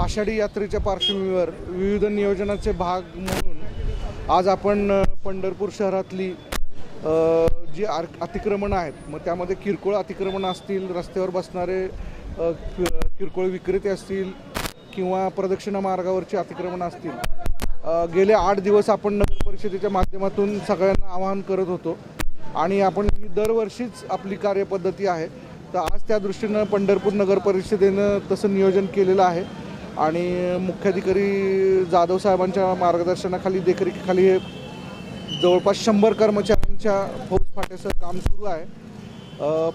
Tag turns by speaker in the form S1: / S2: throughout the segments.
S1: आषाढी यात्रेच्या पार्श्वभूमीवर विविध नियोजनाचे भाग म्हणून आज आपण पंढरपूर शहरातली जी आर अतिक्रमणं आहेत मग त्यामध्ये किरकोळ अतिक्रमणं असतील रस्त्यावर बसणारे कि- किरकोळ विक्रेते असतील किंवा प्रदक्षिणा मार्गावरची अतिक्रमणं असतील गेले आठ दिवस आपण नगर परिषदेच्या माध्यमातून सगळ्यांना आवाहन करत होतो. आणि आपण ही दरवर्षीच आपली कार्यपद्धती आहे. तर आज त्या दृष्टीनं पंढरपूर नगर परिषदेनं तसं नियोजन केलेलं आहे. आणि मुख्याधिकारी जाधव साहेबांच्या मार्गदर्शनाखाली देखरेखीखाली हे जवळपास शंभर कर्मचाऱ्यांच्या फौज फाट्याचं काम सुरू आहे.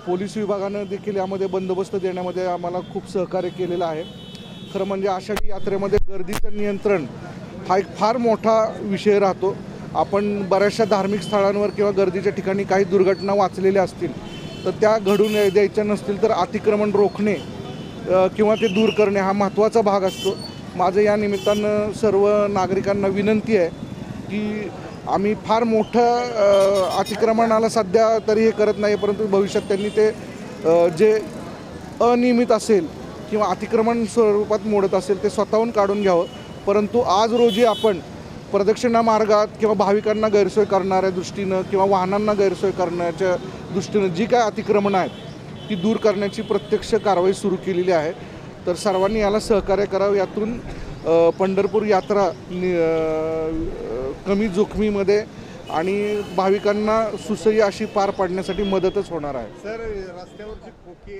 S1: पोलीस विभागानं देखील यामध्ये बंदोबस्त देण्यामध्ये आम्हाला खूप सहकार्य केलेलं आहे. खरं म्हणजे आषाढी यात्रेमध्ये गर्दीचं नियंत्रण हा एक फार मोठा विषय राहतो. आपण बऱ्याचशा धार्मिक स्थळांवर किंवा गर्दीच्या ठिकाणी काही दुर्घटना वाचलेल्या असतील तर त्या घडून द्यायच्या नसतील तर अतिक्रमण रोखणे किंवा ते दूर करणे हा महत्त्वाचा भाग असतो. माझं या निमित्तानं सर्व नागरिकांना विनंती आहे की आम्ही फार मोठं अतिक्रमणाला सध्या तरी हे करत नाही परंतु भविष्यात त्यांनी ते जे अनियमित असेल किंवा अतिक्रमण स्वरूपात मोडत असेल ते स्वतःहून काढून घ्यावं. परंतु आज रोजी आपण प्रदक्षिणा मार्गात किंवा भाविकांना गैरसोय करणाऱ्या दृष्टीनं किंवा वाहनांना गैरसोय करण्याच्या दृष्टीनं जी काय अतिक्रमणं आहेत ती दूर करण्याची प्रत्यक्ष कारवाई सुरू केलेली आहे. तर सर्वांनी याला सहकार्य करावं. यातून पंढरपूर यात्रा नि कमी जोखमीमध्ये आणि भाविकांना सुसह्य अशी पार पाडण्यासाठी मदतच होणार आहे.
S2: सर रस्त्यावरचे खोके